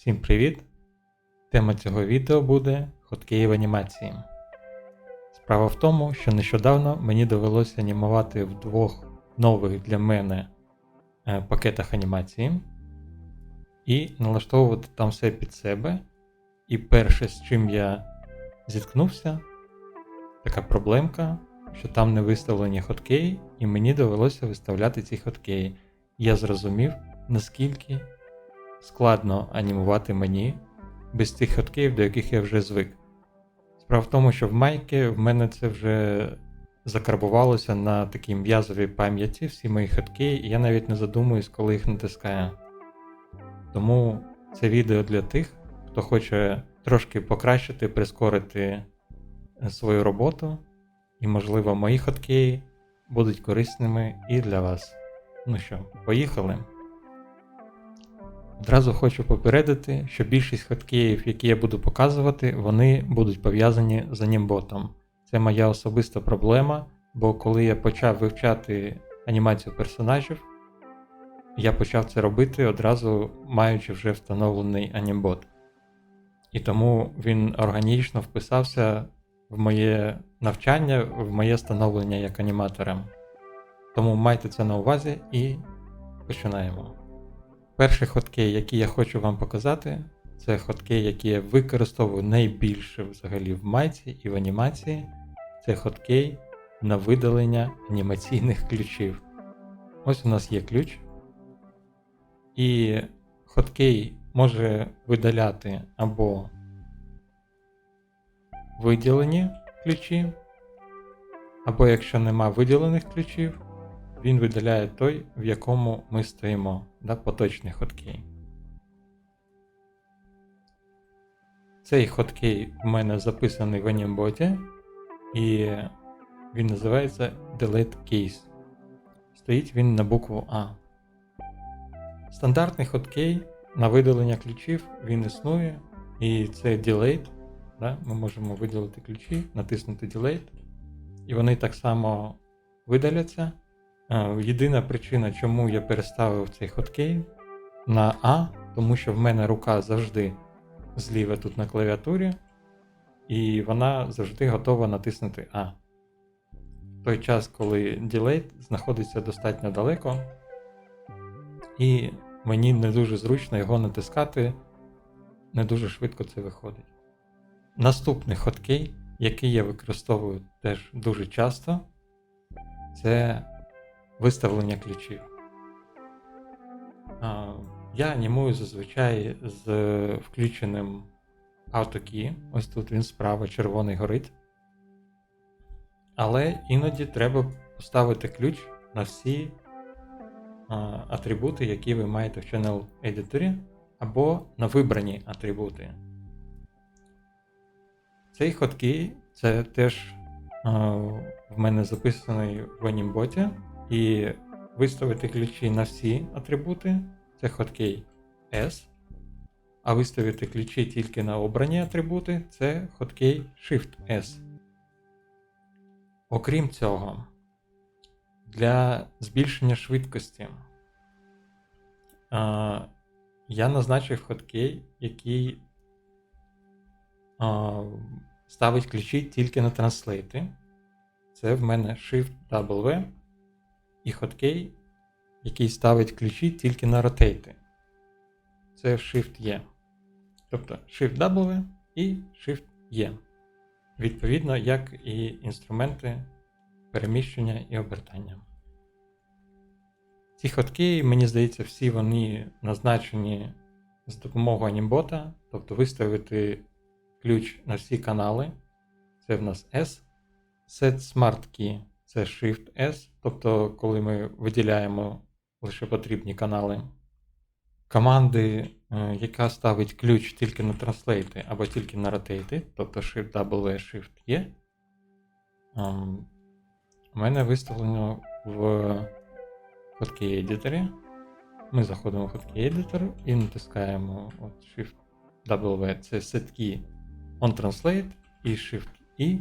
Всім привіт! Тема цього відео буде хотки в анімації. Справа в тому, що нещодавно мені довелося анімувати в двох нових для мене е, пакетах анімації і налаштовувати там все під себе. І перше, з чим я зіткнувся, така проблемка, що там не виставлені хоткеї, і мені довелося виставляти ці хоткеї. Я зрозумів, наскільки складно анімувати мені без тих хоткеїв, до яких я вже звик. Справа в тому, що в майки в мене це вже закарбувалося на такій м'язовій пам'яті всі мої хоткеї, і я навіть не задумуюсь, коли їх натискаю. Тому це відео для тих, хто хоче трошки покращити, прискорити свою роботу, і, можливо, мої хоткеї будуть корисними і для вас. Ну що, поїхали? Одразу хочу попередити, що більшість хоткеїв, які я буду показувати, вони будуть пов'язані з анімботом. Це моя особиста проблема, бо коли я почав вивчати анімацію персонажів, я почав це робити одразу маючи вже встановлений анімбот. І тому він органічно вписався в моє навчання, в моє становлення як аніматора. Тому майте це на увазі і починаємо. Перший хоткей, який я хочу вам показати, це хоткей, який я використовую найбільше взагалі в майці і в анімації. Це хоткей на видалення анімаційних ключів. Ось у нас є ключ. І хоткей може видаляти або виділені ключі, або якщо нема виділених ключів, він видаляє той, в якому ми стоїмо, да, поточний хоткей. Цей хоткей у мене записаний в анімботі, і він називається Delete Case. Стоїть він на букву А. Стандартний хоткей на видалення ключів він існує, і це Delete. Да? Ми можемо виділити ключі, натиснути Delete, і вони так само видаляться. Е, Єдина причина, чому я переставив цей хоткей на А, тому що в мене рука завжди зліва тут на клавіатурі, і вона завжди готова натиснути А. В той час, коли Delete знаходиться достатньо далеко, і мені не дуже зручно його натискати, не дуже швидко це виходить. Наступний хоткей, який я використовую теж дуже часто, це виставлення ключів. Я анімую зазвичай з включеним AutoKey. Ось тут він справа червоний горить. Але іноді треба поставити ключ на всі атрибути, які ви маєте в Channel Editor, або на вибрані атрибути. Цей хоткей це теж в мене записаний в анімботі. І виставити ключі на всі атрибути це хоткей S. А виставити ключі тільки на обрані атрибути це хоткей Shift S. Окрім цього, для збільшення швидкості я назначив хоткей, який ставить ключі тільки на транслейти. Це в мене Shift W і хоткей, який ставить ключі тільки на ротейти. Це Shift-E. Тобто Shift-W і Shift-E. Відповідно, як і інструменти переміщення і обертання. Ці хоткеї, мені здається, всі вони назначені з допомогою анімбота, тобто виставити ключ на всі канали. Це в нас S. Set Smart Key це Shift S, тобто, коли ми виділяємо лише потрібні канали. Команди, е, яка ставить ключ тільки на транслейти або тільки на ротейти, тобто Shift W, Shift E, ем, у мене виставлено в Hotkey Editor. Ми заходимо в Hotkey Editor і натискаємо от Shift W, це Set Key on Translate, і Shift E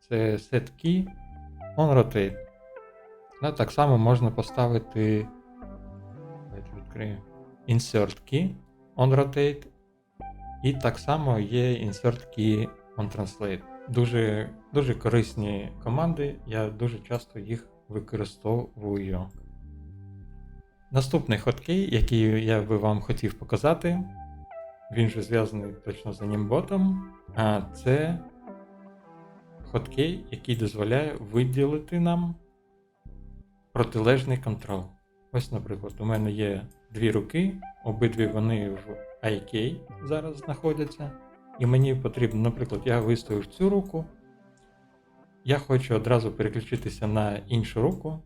це Set Key on rotate. Да, так само можна поставити. Відкрию. Insert key. onRotate. І так само є insert key on translate. Дуже, дуже корисні команди, я дуже часто їх використовую. Наступний хоткей, який я би вам хотів показати, він же зв'язаний точно з анімботом, а це хоткей, який дозволяє виділити нам протилежний контрол. Ось, наприклад, у мене є дві руки, обидві вони в IK зараз знаходяться. І мені потрібно, наприклад, я виставив цю руку. Я хочу одразу переключитися на іншу руку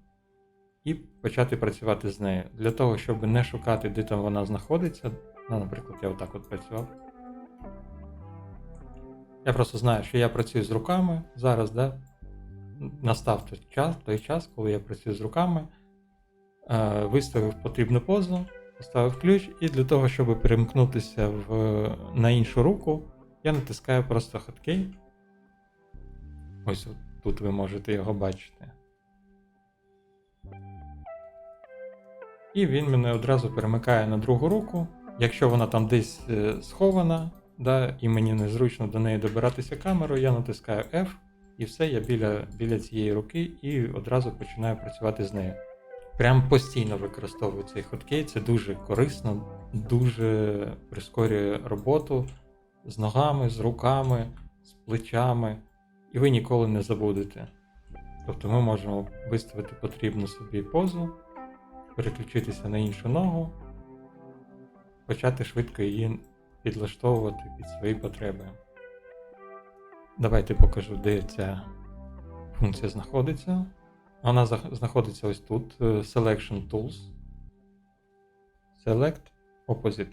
і почати працювати з нею. Для того, щоб не шукати, де там вона знаходиться. Ну, наприклад, я отак от працював. Я просто знаю, що я працюю з руками зараз, да? настав той час, той час, коли я працюю з руками, е, виставив потрібну позу, поставив ключ, і для того, щоб перемкнутися в, на іншу руку, я натискаю просто хоткей. Ось тут ви можете його бачити. І він мене одразу перемикає на другу руку. Якщо вона там десь е, схована, да, і мені незручно до неї добиратися камерою, я натискаю F, і все, я біля, біля цієї руки і одразу починаю працювати з нею. Прям постійно використовую цей хоткей, це дуже корисно, дуже прискорює роботу з ногами, з руками, з плечами, і ви ніколи не забудете. Тобто ми можемо виставити потрібну собі позу, переключитися на іншу ногу, почати швидко її підлаштовувати під свої потреби. Давайте покажу, де ця функція знаходиться. Вона знаходиться ось тут: е, Selection Tools. Select Opposite.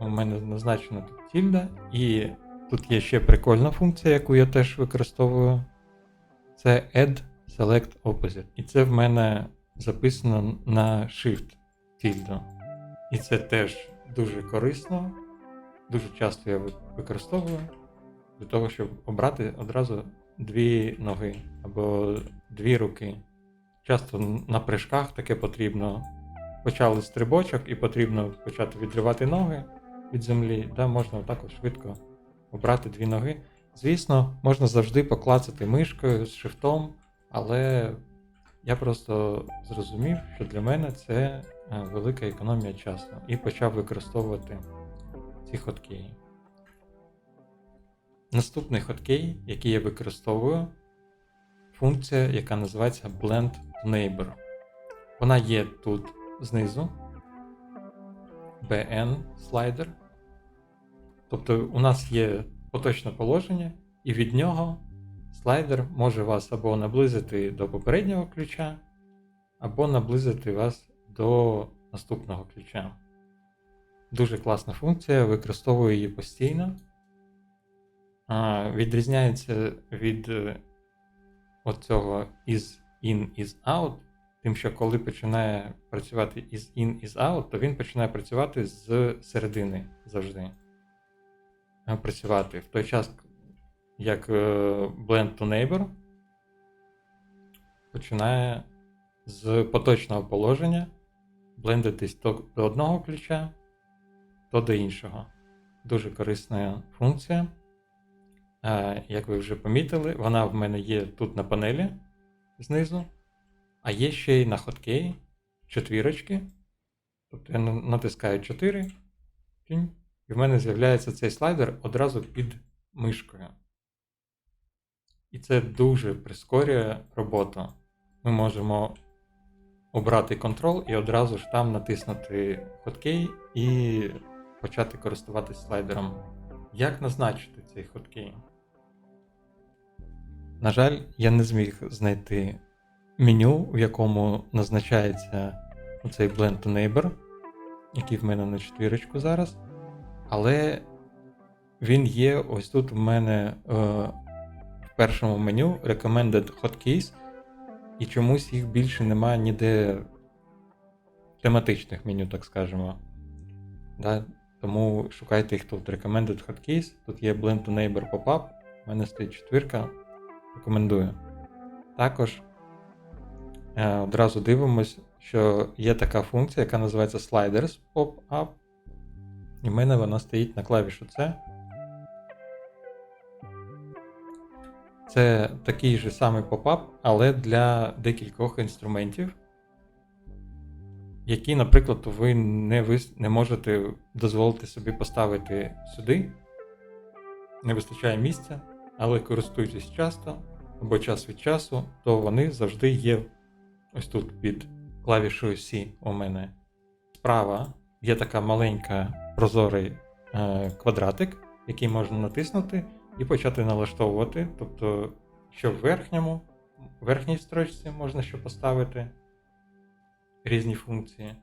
У мене назначено тут тільда, і тут є ще прикольна функція, яку я теж використовую. Це Add Select Opposite. І це в мене записано на Shift тільду. І це теж дуже корисно. Дуже часто я використовую для того, щоб обрати одразу дві ноги або дві руки. Часто на прыжках таке потрібно. Почали стрибочок і потрібно почати відривати ноги від землі. Да, можна отак от швидко обрати дві ноги. Звісно, можна завжди поклацати мишкою з шифтом, але я просто зрозумів, що для мене це велика економія часу і почав використовувати ці хоткеї. Наступний хоткей, який я використовую, функція, яка називається Blend Neighbor. Вона є тут знизу. BN слайдер. Тобто у нас є поточне положення, і від нього слайдер може вас або наблизити до попереднього ключа, або наблизити вас до наступного ключа. Дуже класна функція, використовую її постійно. А, відрізняється від е, оцього is in, is out, тим, що коли починає працювати is in, is out, то він починає працювати з середини завжди. Працювати. В той час, як е, Blend to Neighbor починає з поточного положення блендитись то до одного ключа, то до іншого. Дуже корисна функція. Е, Як ви вже помітили, вона в мене є тут на панелі знизу, а є ще й на хоткеї четвірочки. Тобто я натискаю 4, і в мене з'являється цей слайдер одразу під мишкою. І це дуже прискорює роботу. Ми можемо обрати контрол і одразу ж там натиснути хоткей і почати користуватись слайдером. Як назначити цей хоткей? На жаль, я не зміг знайти меню, в якому назначається цей Blend to Neighbor, який в мене на четвірочку зараз. Але він є ось тут в мене е, в першому меню Recommended Hotkeys, і чомусь їх більше немає ніде тематичних меню, так скажемо. Да? Тому шукайте їх тут. Recommended Hotkeys. Тут є Blend to Neighbor Pop-up. У мене стоїть четвірка. Рекомендую. Також е, одразу дивимось, що є така функція, яка називається Sliders Pop-Up. І в мене вона стоїть на клавішу C. Це такий же самий попап, але для декількох інструментів, які, наприклад, ви не, вис... не можете дозволити собі поставити сюди. Не вистачає місця, але користуєтесь часто або час від часу, то вони завжди є ось тут під клавішою C у мене. Справа є така маленька прозорий е, квадратик, який можна натиснути і почати налаштовувати. Тобто, що в верхньому, в верхній строчці можна ще поставити різні функції,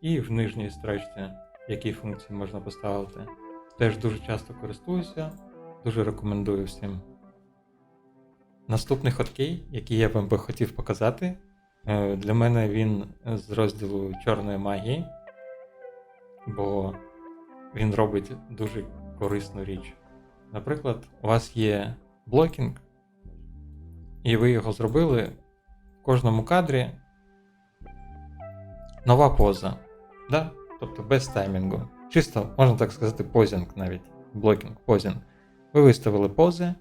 і в нижній строчці, які функції можна поставити. Теж дуже часто користуюся, дуже рекомендую всім. Наступний хоткей, який я вам би хотів показати, е, для мене він з розділу чорної магії, бо він робить дуже корисну річ. Наприклад, у вас є блокінг, і ви його зробили в кожному кадрі нова поза. Да? Тобто без таймінгу. Чисто, можна так сказати, позінг навіть. Блокінг, позінг. Ви виставили пози,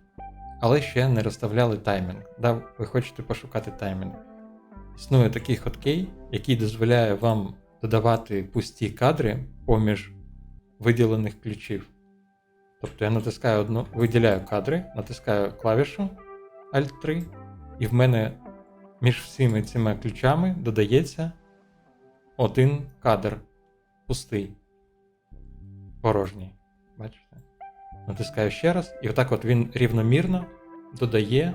але ще не розставляли таймінг. Да? Ви хочете пошукати таймінг. Існує такий хоткей, який дозволяє вам додавати пусті кадри поміж виділених ключів. Тобто я натискаю одну, виділяю кадри, натискаю клавішу Alt 3, і в мене між всіми цими ключами додається один кадр пустий, порожній. Бачите? Натискаю ще раз, і отак от він рівномірно додає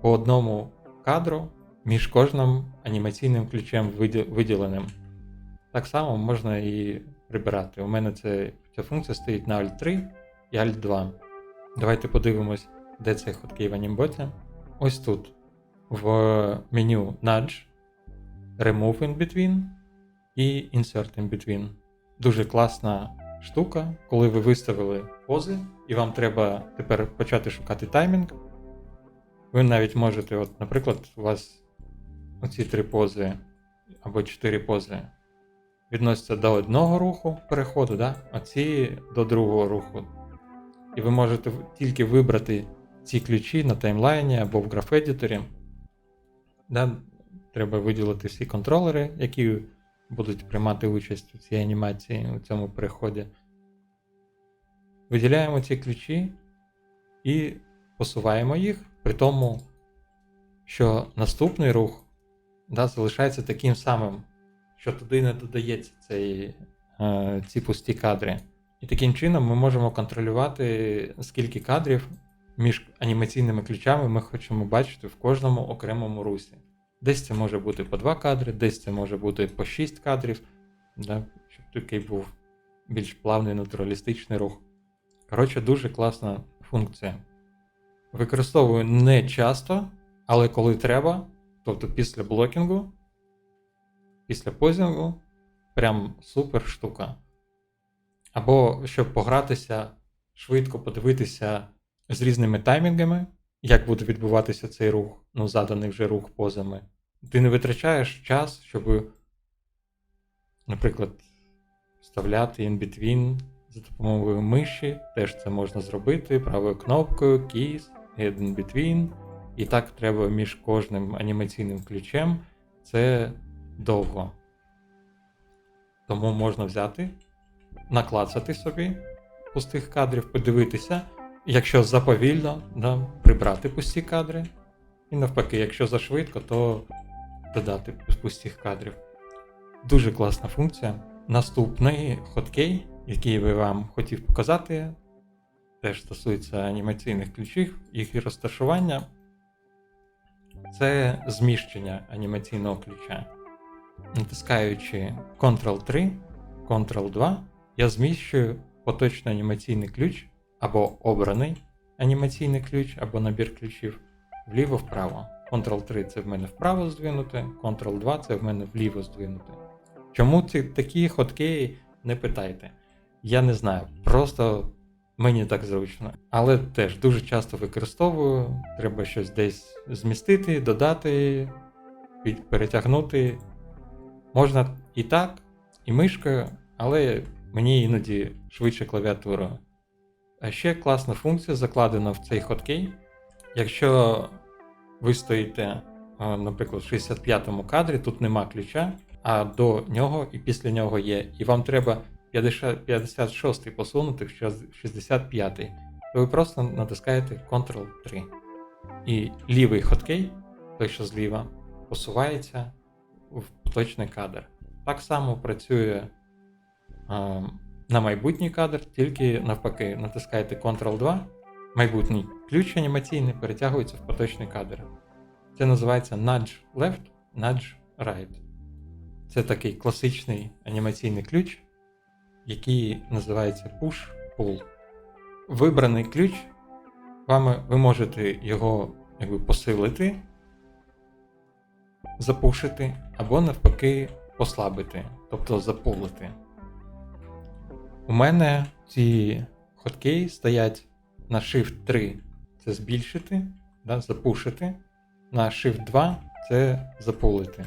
по одному кадру між кожним анімаційним ключем виділеним. Так само можна і прибирати. У мене це, ця функція стоїть на Alt 3 і Alt 2. Давайте подивимось, де цей хоткей в анімботі. Ось тут. В меню Nudge, Remove in Between і Insert in Between. Дуже класна штука, коли ви виставили пози, і вам треба тепер почати шукати таймінг. Ви навіть можете, от, наприклад, у вас оці три пози або чотири пози відносяться до одного руху переходу, да? а ці до другого руху. І ви можете тільки вибрати ці ключі на таймлайні або в граф-едіторі. Да? Треба виділити всі контролери, які будуть приймати участь у цій анімації, у цьому переході. Виділяємо ці ключі і посуваємо їх, при тому, що наступний рух да, залишається таким самим, що туди не додається цей, е, ці пусті кадри. І таким чином ми можемо контролювати, скільки кадрів між анімаційними ключами ми хочемо бачити в кожному окремому русі. Десь це може бути по 2 кадри, десь це може бути по 6 кадрів, да, щоб такий був більш плавний натуралістичний рух. Коротше, дуже класна функція. Використовую не часто, але коли треба, тобто після блокінгу, після позінгу, прям супер штука. Або щоб погратися, швидко подивитися з різними таймінгами, як буде відбуватися цей рух, ну, заданий вже рух позами. Ти не витрачаєш час, щоб, наприклад, вставляти in-between за допомогою миші. Теж це можна зробити правою кнопкою, keys, add in-between. І так треба між кожним анімаційним ключем. Це довго. Тому можна взяти, наклацати собі пустих кадрів, подивитися. Якщо заповільно, да, прибрати пусті кадри. І навпаки, якщо зашвидко, то додати пустих кадрів. Дуже класна функція. Наступний хоткей, який я вам хотів показати, теж стосується анімаційних ключів, їх розташування. Це зміщення анімаційного ключа. Натискаючи Ctrl-3, Ctrl-2, я зміщую поточний анімаційний ключ або обраний анімаційний ключ, або набір ключів вліво-вправо. Ctrl-3 це в мене вправо здвинути, Ctrl-2 це в мене вліво здвинути. Чому ці такі хоткеї, не питайте. Я не знаю, просто мені так зручно. Але теж дуже часто використовую, треба щось десь змістити, додати, перетягнути. Можна і так, і мишкою, але мені іноді швидше клавіатурою. А ще класна функція закладена в цей хоткей. Якщо ви стоїте, наприклад, в 65-му кадрі, тут нема ключа, а до нього і після нього є, і вам треба 56-й посунути в 65-й, то ви просто натискаєте Ctrl-3. І лівий хоткей, той, що зліва, посувається в поточний кадр. Так само працює на майбутній кадр, тільки навпаки, натискаєте Ctrl-2, майбутній ключ анімаційний перетягується в поточний кадр. Це називається Nudge Left, Nudge Right. Це такий класичний анімаційний ключ, який називається Push-Pull. Вибраний ключ, вами ви можете його якби, посилити, запушити, або навпаки послабити, тобто запулити. У мене ці ходки стоять на Shift 3 це збільшити, да, запушити. На Shift 2 це запулити.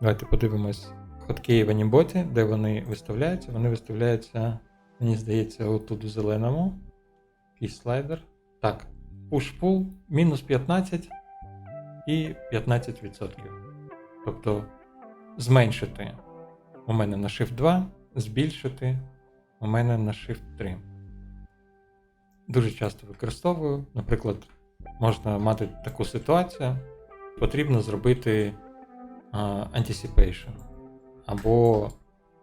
Давайте подивимось ходки в Аніботі, де вони виставляються. Вони виставляються, мені здається, отут у зеленому. Якийсь слайдер. Так, push-pull мінус 15 і 15%. Тобто зменшити у мене на Shift 2, збільшити у мене на Shift 3. Дуже часто використовую. Наприклад, можна мати таку ситуацію, потрібно зробити а, Anticipation або,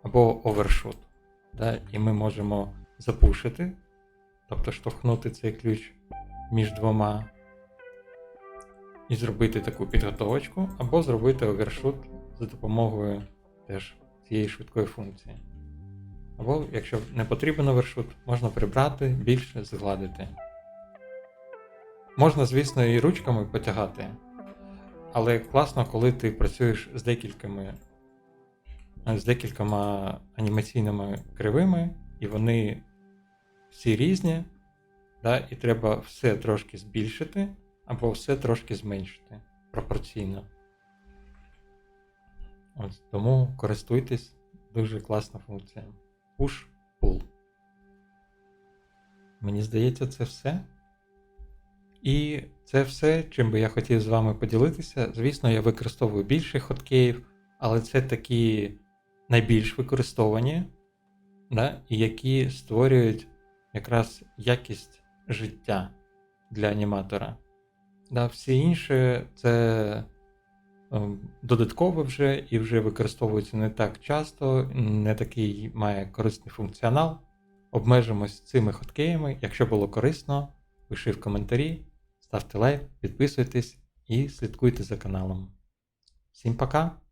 або Overshoot. Да? І ми можемо запушити, тобто штовхнути цей ключ між двома і зробити таку підготовочку, або зробити овершут за допомогою теж цієї швидкої функції. Або, якщо не потрібен овершут, можна прибрати, більше згладити. Можна, звісно, і ручками потягати, але класно, коли ти працюєш з декількома, з декількома анімаційними кривими, і вони всі різні, да, і треба все трошки збільшити, або все трошки зменшити пропорційно. Ось, тому користуйтесь, дуже класна функція. Push-pull. Мені здається, це все. І це все, чим би я хотів з вами поділитися. Звісно, я використовую більше хоткеїв, але це такі найбільш використовані, да, і які створюють якраз якість життя для аніматора. Да, Всі інші це додаткове вже і вже використовується не так часто, не такий має корисний функціонал. Обмежимось цими хоткеями. Якщо було корисно, пиши в коментарі, ставте лайк, підписуйтесь і слідкуйте за каналом. Всім пока!